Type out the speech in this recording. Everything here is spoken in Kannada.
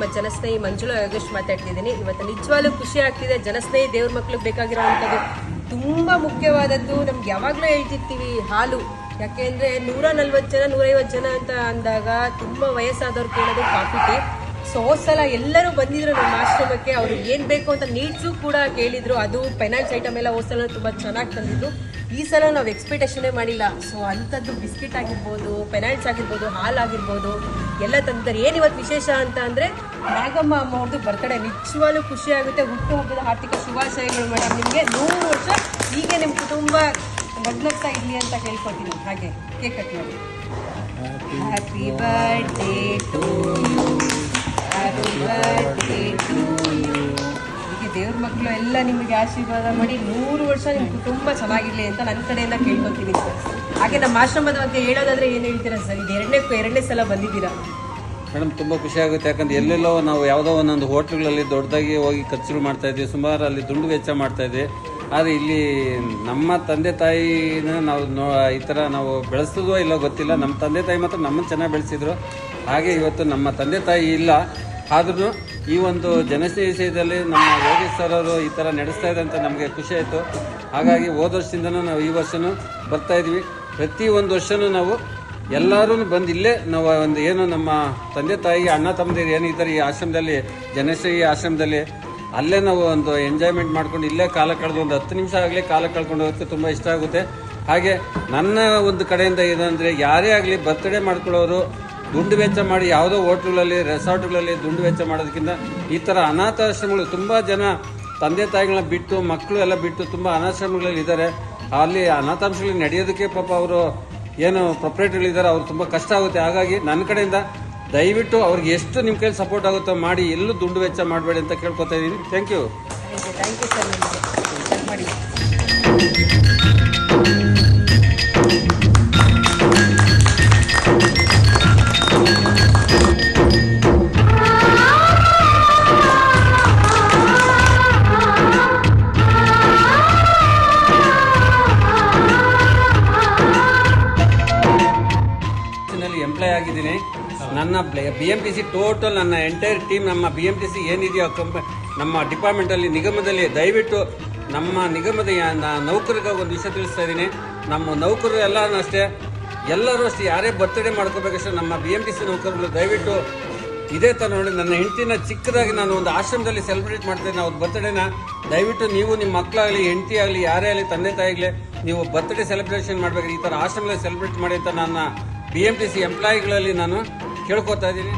ನಿಮ್ಮ ಜನಸ್ನೇಹಿ ಮಂಜುಳಾ ಯೋಗೇಶ್ ಮಾತಾಡ್ತಿದ್ದೀನಿ. ಇವತ್ತು ನಿಜವಾಗ್ಲೂ ಖುಷಿ ಆಗ್ತಿದೆ. ಜನಸ್ನೇಹಿ ದೇವ್ರ ಮಕ್ಳಿಗೆ ಬೇಕಾಗಿರೋವಂಥದ್ದು ತುಂಬ ಮುಖ್ಯವಾದದ್ದು. ನಮ್ಗೆ ಯಾವಾಗಲೂ ಹೇಳ್ತಿರ್ತೀವಿ ಹಾಲು. ಯಾಕೆಂದರೆ ನೂರ ನಲ್ವತ್ತು ಜನ, ನೂರೈವತ್ತು ಜನ ಅಂತ ಅಂದಾಗ ತುಂಬ ವಯಸ್ಸಾದವ್ರು ಕೇಳೋದು ಕಾಫಿ ಟೀ. ಸೊ ಹೋದ್ ಸಲ ಎಲ್ಲರೂ ಬಂದಿದ್ರು ನಮ್ಮ ಆಶ್ರಮಕ್ಕೆ. ಅವ್ರು ಏನು ಬೇಕು ಅಂತ ನೀಡ್ಸು ಕೂಡ ಕೇಳಿದ್ರು. ಅದು ಪೆನಾಲ್ಸ್ ಐಟಮ್ ಎಲ್ಲ ಹೋದ್ ಸಲ ತುಂಬ ಚೆನ್ನಾಗಿ ತಂದಿದ್ದು ಈ ಸಲ ನಾವು ಎಕ್ಸ್ಪೆಕ್ಟೇಷನೇ ಮಾಡಿಲ್ಲ. ಸೊ ಅಂಥದ್ದು ಬಿಸ್ಕಿಟ್ ಆಗಿರ್ಬೋದು ಪೆನಾಲ್ಸ್ ಆಗಿರ್ಬೋದು ಹಾಲು ಆಗಿರ್ಬೋದು ಎಲ್ಲ ತಂದಿದ್ದಾರೆ. ಏನು ಇವತ್ತು ವಿಶೇಷ ಅಂತ ಅಂದರೆ ನಾಗಮ್ಮ ಅಮ್ಮ ಅವ್ರದ್ದು ಬರ್ತಡೇ ನಿಜವಾಗ್ಲೂ ಖುಷಿ ಆಗುತ್ತೆ. ಹುಟ್ಟುಹಬ್ಬದ ಆರ್ಥಿಕ ಶುಭಾಶಯಗಳು ಮೇಡಮ್ ನಿಮಗೆ ನೂರು ವರ್ಷ ಹೀಗೆ ನಿಮ್ಮ ಕುಟುಂಬ ನಗ್ನಗ್ತಾ ಇರಲಿ ಅಂತ ಕೇಳ್ಕೊತೀನಿ ಹಾಗೆ ಕೇಕ್ ಕಟ್ ಮಾಡಿ. ಹ್ಯಾಪಿ ಬರ್ಡೇ ಟು ಹೀಗೆ ದೇವ್ರ ಮಕ್ಕಳು ಎಲ್ಲ ನಿಮಗೆ ಆಶೀರ್ವಾದ ಮಾಡಿ ನೂರು ವರ್ಷ ನಿಮ್ಮ ಕುಟುಂಬ ಚೆನ್ನಾಗಿರಲಿ ಅಂತ ನನ್ನ ಕಡೆಯಿಂದ ಕೇಳ್ಕೊತೀನಿ ಸರ್. ಹಾಗೆ ನಮ್ಮ ಆಶ್ರಮದ ಬಗ್ಗೆ ಹೇಳೋದಾದ್ರೆ ಏನು ಹೇಳ್ತೀರಾ ಸರ್? ಇದು ಎರಡನೇ ಎರಡನೇ ಸಲ ಬಂದಿದ್ದೀರಾ? ಮೇಡಮ್, ತುಂಬ ಖುಷಿ ಆಗುತ್ತೆ. ಯಾಕಂದ್ರೆ ಎಲ್ಲೆಲ್ಲೋ ನಾವು ಯಾವುದೋ ಒಂದೊಂದು ಹೋಟ್ಲುಗಳಲ್ಲಿ ದೊಡ್ಡದಾಗಿ ಹೋಗಿ ಖರ್ಚು ಮಾಡ್ತಾ ಇದ್ವಿ. ಸುಮಾರು ಅಲ್ಲಿ ದುಂಡು ವೆಚ್ಚ ಮಾಡ್ತಾ ಇದ್ವಿ. ಆದರೆ ಇಲ್ಲಿ ನಮ್ಮ ತಂದೆ ತಾಯಿನ ನಾವು ಈ ಥರ ನಾವು ಬೆಳೆಸಿದ್ವೋ ಇಲ್ಲೋ ಗೊತ್ತಿಲ್ಲ. ನಮ್ಮ ತಂದೆ ತಾಯಿ ಮಾತ್ರ ನಮ್ಮನ್ನು ಚೆನ್ನಾಗಿ ಬೆಳೆಸಿದ್ರು. ಹಾಗೆ ಇವತ್ತು ನಮ್ಮ ತಂದೆ ತಾಯಿ ಇಲ್ಲ. ಆದ್ರೂ ಈ ಒಂದು ಜನಸೇವೆ ವಿಷಯದಲ್ಲಿ ನಮ್ಮ ಯೋಗೇಶ್ ಸರ್ ಅವರು ಈ ಥರ ನಡೆಸ್ತಾ ಇದೆ ಅಂತ ನಮಗೆ ಖುಷಿ ಆಯಿತು. ಹಾಗಾಗಿ ಹೋದ ವರ್ಷದಿಂದನೂ ನಾವು ಈ ವರ್ಷನೂ ಬರ್ತಾ ಇದ್ವಿ ಪ್ರತಿ ಒಂದು ವರ್ಷನೂ ನಾವು ಎಲ್ಲರೂ ಬಂದು ಇಲ್ಲೇ ನಾವು ಒಂದು ಏನು ನಮ್ಮ ತಂದೆ ತಾಯಿ ಅಣ್ಣ ತಮ್ಮದಿರು ಏನಿದ್ದಾರೆ ಈ ಆಶ್ರಮದಲ್ಲಿ ಜನಶ್ರೀ ಆಶ್ರಮದಲ್ಲಿ ಅಲ್ಲೇ ನಾವು ಒಂದು ಎಂಜಾಯ್ಮೆಂಟ್ ಮಾಡ್ಕೊಂಡು ಇಲ್ಲೇ ಕಾಲ ಕಳೆದು ಒಂದು ಹತ್ತು ನಿಮಿಷ ಆಗಲಿ ಕಾಲ ಕಳ್ಕೊಂಡು ಹೋಗೋಕ್ಕೆ ತುಂಬ ಇಷ್ಟ ಆಗುತ್ತೆ. ಹಾಗೆ ನನ್ನ ಒಂದು ಕಡೆಯಿಂದ ಏನಂದರೆ, ಯಾರೇ ಆಗಲಿ ಬರ್ತ್ಡೇ ಮಾಡ್ಕೊಳ್ಳೋರು ದುಂಡು ವೆಚ್ಚ ಮಾಡಿ ಯಾವುದೋ ಹೋಟ್ಲುಗಳಲ್ಲಿ, ರೆಸಾರ್ಟ್ಗಳಲ್ಲಿ ದುಂಡು ವೆಚ್ಚ ಮಾಡೋದಕ್ಕಿಂತ ಈ ಥರ ಅನಾಥಾಶ್ರಮಗಳು ತುಂಬ ಜನ ತಂದೆ ತಾಯಿಗಳನ್ನ ಬಿಟ್ಟು, ಮಕ್ಕಳು ಎಲ್ಲ ಬಿಟ್ಟು ತುಂಬ ಅನಾಥಾಶ್ರಮಗಳಲ್ಲಿ ಇದ್ದಾರೆ. ಅಲ್ಲಿ ಅನಾಥಾಂಶಗಳು ನಡೆಯೋದಕ್ಕೆ ಪಾಪ ಅವರು ಏನು ಪ್ರೊಪ್ರೇಟರ್ಗಳಿದ್ದಾರೆ ಅವ್ರು ತುಂಬ ಕಷ್ಟ ಆಗುತ್ತೆ. ಹಾಗಾಗಿ ನನ್ನ ಕಡೆಯಿಂದ ದಯವಿಟ್ಟು ಅವ್ರಿಗೆ ಎಷ್ಟು ನಿಮ್ಮ ಕೈಲಿ ಸಪೋರ್ಟ್ ಆಗುತ್ತೋ ಮಾಡಿ, ಎಲ್ಲೂ ದುಂಡು ವೆಚ್ಚ ಮಾಡಬೇಡಿ ಅಂತ ಕೇಳ್ಕೊತಾ ಇದ್ದೀನಿ. Thank you thank you sir ಮಾಡಿ ನನ್ನ B M P C total ನನ್ನ ಎಂಟೈರ್ ಟೀಮ್ ನಮ್ಮ ಬಿ ಎಂ ಟಿ ಸಿ ಏನಿದೆಯೋ ಕಂಪ ನಮ್ಮ ಡಿಪಾರ್ಟ್ಮೆಂಟಲ್ಲಿ ನಿಗಮದಲ್ಲಿ, ದಯವಿಟ್ಟು ನಮ್ಮ ನಿಗಮದ ಯಾ- ನ- ನೌಕರಿಗೆ ಒಂದು ವಿಷಯ ತಿಳಿಸ್ತಾ ಇದ್ದೀನಿ. ನಮ್ಮ ನೌಕರರು ಎಲ್ಲರೂ ಅಷ್ಟೇ ಎಲ್ಲರೂ ಅಷ್ಟೇ, ಯಾರೇ ಬರ್ತ್ಡೇ ಮಾಡ್ಕೋಬೇಕಷ್ಟೇ ನಮ್ಮ ಬಿ ಎಂ ಟಿ ಸಿ ನೌಕರರು ದಯವಿಟ್ಟು ಇದೇ ಥರ ನೋಡಿ, ನನ್ನ ಹೆಂಡತಿನ ಚಿಕ್ಕದಾಗಿ ನಾನು ಒಂದು ಆಶ್ರಮದಲ್ಲಿ ಸೆಲೆಬ್ರೇಟ್ ಮಾಡ್ತೇನೆ ಅವ್ರ ಬರ್ತ್ಡೇನ. ದಯವಿಟ್ಟು ನೀವು ನಿಮ್ಮ ಮಕ್ಕಳಾಗಲಿ, ಹೆಂಡತಿ ಆಗಲಿ, ಯಾರೇ ಆಗಲಿ, ತಂದೆ ತಾಯಿಗಲಿ ನೀವು ಬರ್ತ್ಡೇ ಸೆಲೆಬ್ರೇಷನ್ ಮಾಡಬೇಕು, ಈ ಥರ ಆಶ್ರಮದಲ್ಲಿ ಸೆಲೆಬ್ರೇಟ್ ಮಾಡಿ ಅಂತ ನನ್ನ ಬಿ ಎಂ ಟಿ ಸಿ ಎಂಪ್ಲಾಯಿಗಳಲ್ಲಿ ನಾನು ಕೇಳ್ಕೊತಾ ಇದ್ದೀನಿ.